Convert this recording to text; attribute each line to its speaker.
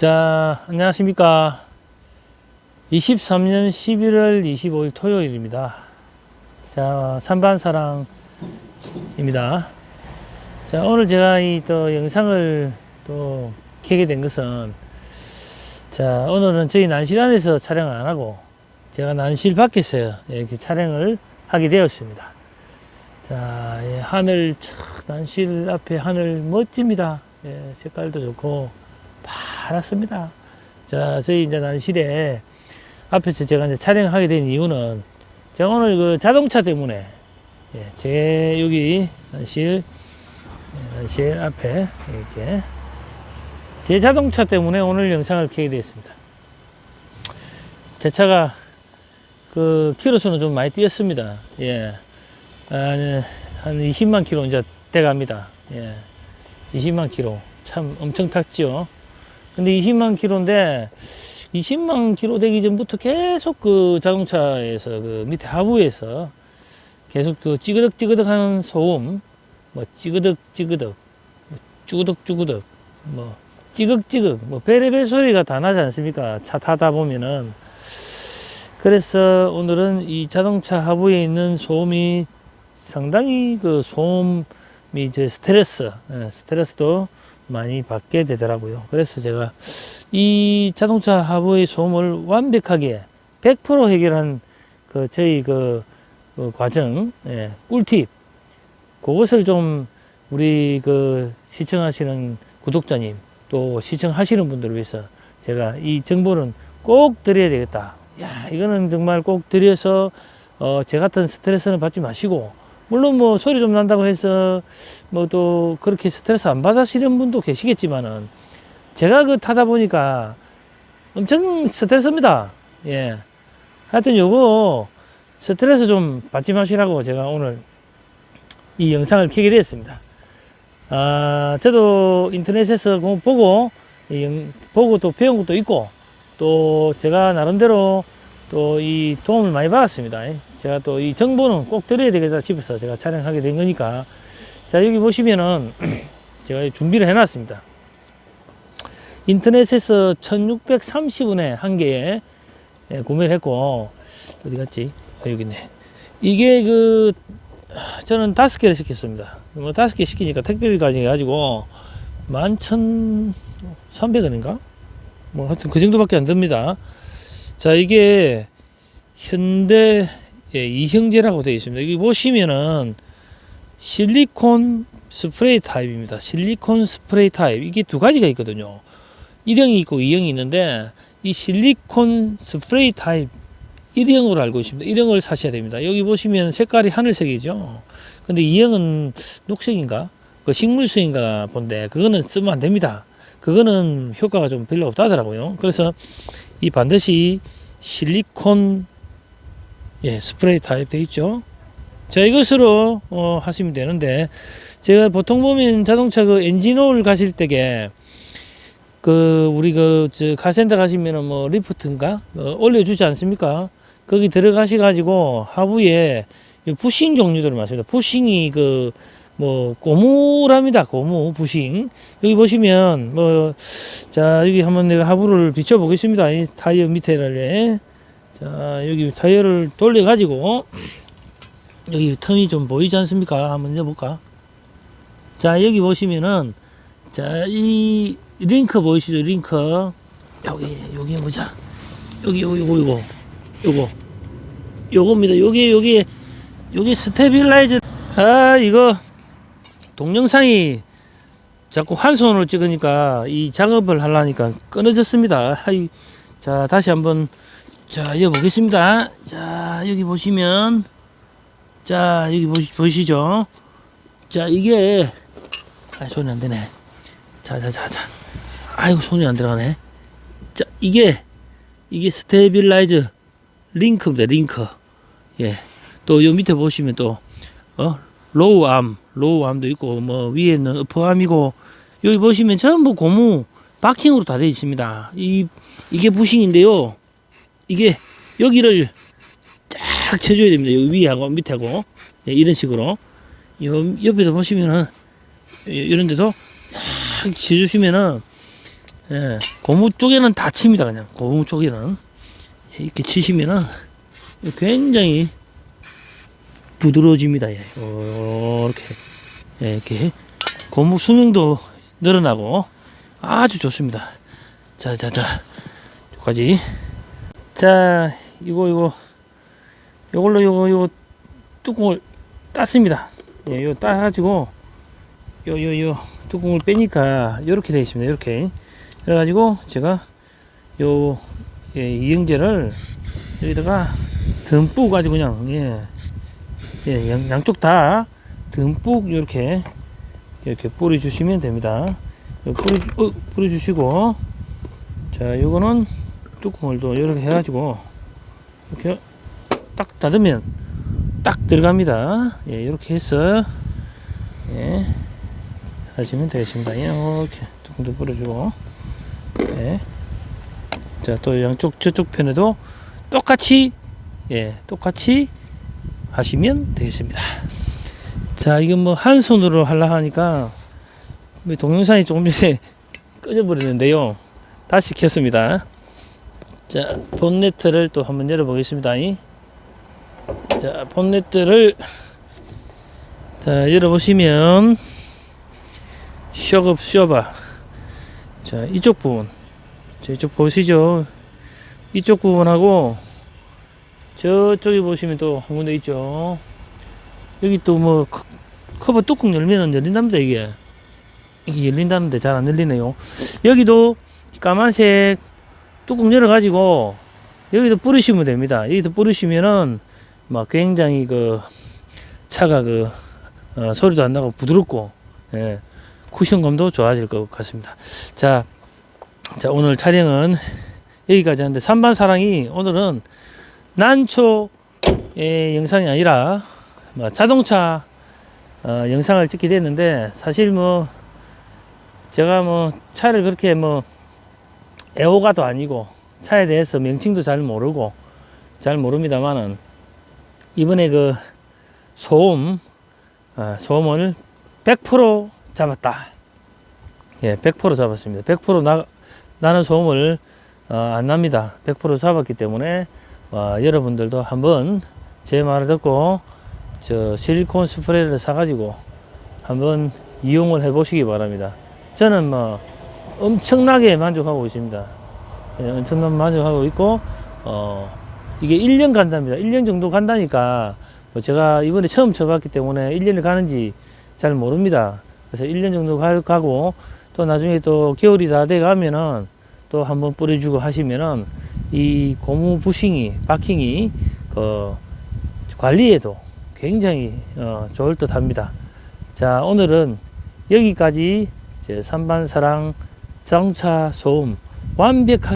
Speaker 1: 자, 안녕하십니까. 23년 11월 25일 토요일입니다. 자, 산반사랑입니다. 자, 오늘 제가 이 또 영상을 또 켜게 된 것은 자, 오늘은 저희 난실 안에서 촬영을 안 하고 제가 난실 밖에서 이렇게 촬영을 하게 되었습니다. 자, 예, 하늘, 참, 난실 앞에 하늘 멋집니다. 예, 색깔도 좋고, 파랗습니다. 자, 저희 이제 난실에 앞에서 제가 이제 촬영하게 된 이유는 제가 오늘 그 자동차 때문에 예, 제 여기 난실, 예, 난실 앞에 이렇게 제 자동차 때문에 오늘 영상을 켜게 되었습니다. 제 차가 그 키로수는 좀 많이 뛰었습니다. 예. 한, 한 20만 킬로 이제 돼갑니다. 예. 20만 킬로. 참 엄청 탔지요. 근데 20만 킬로인데 20만 킬로 되기 전부터 계속 그 자동차에서 그 밑에 하부에서 계속 그 찌그덕 찌그덕 하는 소음, 뭐 찌그덕 찌그덕, 뭐 쭈그덕 쭈그덕, 뭐 찌극찌극, 뭐 베레벨 소리가 다 나지 않습니까? 차 타다 보면은. 그래서 오늘은 이 자동차 하부에 있는 소음이 상당히 그 소음이 이제 스트레스, 예, 스트레스도 많이 받게 되더라고요. 그래서 제가 이 자동차 하부의 소음을 완벽하게 100% 해결한 그 저희 그, 그 과정, 예, 꿀팁, 그것을 좀 우리 그 시청하시는 구독자님 또 시청하시는 분들을 위해서 제가 이 정보는 꼭 드려야 되겠다. 야, 이거는 정말 꼭 드려서 어, 제 같은 스트레스는 받지 마시고 물론 뭐 소리 좀 난다고 해서 뭐 또 그렇게 스트레스 안 받으시는 분도 계시겠지만은 제가 그 타다 보니까 엄청 스트레스입니다. 예. 하여튼 요거 스트레스 좀 받지 마시라고 제가 오늘 이 영상을 켜게 되었습니다. 아, 저도 인터넷에서 보고, 보고 또 배운 것도 있고, 또 제가 나름대로 또 이 도움을 많이 받았습니다. 제가 또 이 정보는 꼭 드려야 되겠다 싶어서 제가 촬영하게 된 거니까. 자, 여기 보시면은 제가 준비를 해놨습니다. 인터넷에서 1630원에 한 개에 예, 구매를 했고, 어디 갔지? 아, 여기 있네. 이게 그, 아, 저는 다섯 개를 시켰습니다. 뭐 다섯 개 시키니까 택배비까지 해가지고, 11,300원인가? 뭐 하여튼 그 정도밖에 안 듭니다. 자, 이게 현대 예, 이형제라고 되어 있습니다. 여기 보시면은 실리콘 스프레이 타입입니다. 실리콘 스프레이 타입. 이게 두 가지가 있거든요. 1형이 있고 2형이 있는데 이 실리콘 스프레이 타입 1형으로 알고 있습니다. 1형을 사셔야 됩니다. 여기 보시면 색깔이 하늘색이죠. 근데 2형은 녹색인가? 그 식물색인가 본데 그거는 쓰면 안 됩니다. 그거는 효과가 좀 별로 없다더라고요. 그래서 이 반드시 실리콘 예, 스프레이 타입 돼 있죠. 자, 이것으로 어, 하시면 되는데 제가 보통 보면 자동차 그 엔진 오일 가실 때게 그 우리 그저 카센터 가시면은 뭐 리프트인가 어, 올려주지 않습니까? 거기 들어가시 가지고 하부에 이 부싱 종류들을 마십니다. 부싱이 그 뭐 고무랍니다. 고무 부싱 여기 보시면 뭐 자 여기 한번 내가 하부를 비춰 보겠습니다. 이 타이어 밑에를 자 여기 타이어를 돌려 가지고 여기 틈이 좀 보이지 않습니까? 한번 여볼까? 자 여기 보시면은 자 이 링크 보이시죠? 링크 여기 여기 보자 여기 여기 요거 요거 요거 요겁니다. 여기 여기 여기 스테빌라이저 아 이거 동영상이 자꾸 한 손으로 찍으니까 이 작업을 하려니까 끊어졌습니다. 자 다시 한번 자 이어 보겠습니다. 자 여기 보시면 자 여기 보시, 보이시죠? 자 이게 아 손이 안 되네. 자 자 자 자 아이고 손이 안 들어가네. 자 이게 이게 스테빌라이저 링크입니다. 링크. 예. 또 요 밑에 보시면 또 어? 로우 암, 로우 암도 있고 뭐 위에는 어퍼암이고 여기 보시면 전부 고무 바킹으로 다 되어 있습니다. 이 이게 부싱인데요. 이게 여기를 쫙 쳐줘야 됩니다. 여기 위하고 밑하고 예, 이런 식으로 요 옆에도 보시면은 예, 이런 데도 쫙 쳐주시면은 예, 고무 쪽에는 다 칩니다 그냥 고무 쪽에는 이렇게 치시면은 굉장히 부드러워집니다. 예. 이렇게 예, 이렇게 고무 수명도 늘어나고 아주 좋습니다. 자, 자, 자, 여기까지. 자, 이거 이거 요걸로 요거 요거 뚜껑을 땄습니다. 예, 요 따가지고 요 요 요 뚜껑을 빼니까 이렇게 되어 있습니다. 이렇게 그래가지고 제가 요 예, 이영제를 여기다가 듬뿍 가지고 그냥 예, 예 양, 양쪽 다 듬뿍 이렇게 이렇게 뿌려 주시면 됩니다. 요 뿌려 어, 뿌려 주시고 자 요거는 뚜껑을 또 이렇게 해가지고 이렇게 딱 닫으면 딱 들어갑니다. 예, 이렇게 해서 예 하시면 되겠습니다. 예, 이렇게 뚜껑도 뿌려주고 예. 자, 또 양쪽 저쪽 편에도 똑같이 예, 똑같이 하시면 되겠습니다. 자, 이건 뭐 한 손으로 하려 하니까 동영상이 조금 전에 꺼져 버리는데요. 다시 켰습니다. 자, 본네트를 또 한번 열어 보겠습니다. 자, 본네트를 자, 열어 보시면 쇼업 쇼바 자, 이쪽 부분 자, 이쪽 보시죠. 이쪽 부분하고 저쪽에 보시면 또 한 군데 있죠. 여기 또 뭐 커버 뚜껑 열면은 열린답니다 이게. 이게 열린다는데 잘 안 열리네요. 여기도 까만색 뚜껑 열어 가지고 여기도 뿌리시면 됩니다. 여기도 뿌리시면은 막 굉장히 그 차가 그 어, 소리도 안 나고 부드럽고 예, 쿠션감도 좋아질 것 같습니다. 자, 자 오늘 촬영은 여기까지 하는데 산반 사랑이 오늘은 난초 의 영상이 아니라 뭐 자동차 어, 영상을 찍게 됐는데 사실 뭐 제가 뭐 차를 그렇게 뭐 애호가도 아니고 차에 대해서 명칭도 잘 모르고 잘 모릅니다만은 이번에 그 소음 아, 소음을 100% 잡았다. 예, 100% 잡았습니다. 100% 나, 나는 소음을 어, 안 납니다. 100% 잡았기 때문에 어, 여러분들도 한번 제 말을 듣고 저 실리콘 스프레이를 사가지고 한번 이용을 해보시기 바랍니다. 저는 뭐 엄청나게 만족하고 있습니다. 예, 엄청나게 만족하고 있고 어, 이게 1년 간답니다. 1년 정도 간다니까 뭐 제가 이번에 처음 쳐봤기 때문에 1년을 가는지 잘 모릅니다. 그래서 1년 정도 가- 가고 또 나중에 또 겨울이 다 돼 가면은 또 한번 뿌려주고 하시면은 이 고무 부싱이 바킹이 그 관리에도 굉장히 어, 좋을 듯 합니다. 자 오늘은 여기까지 제 3반 사랑 자동차 소음 완벽하게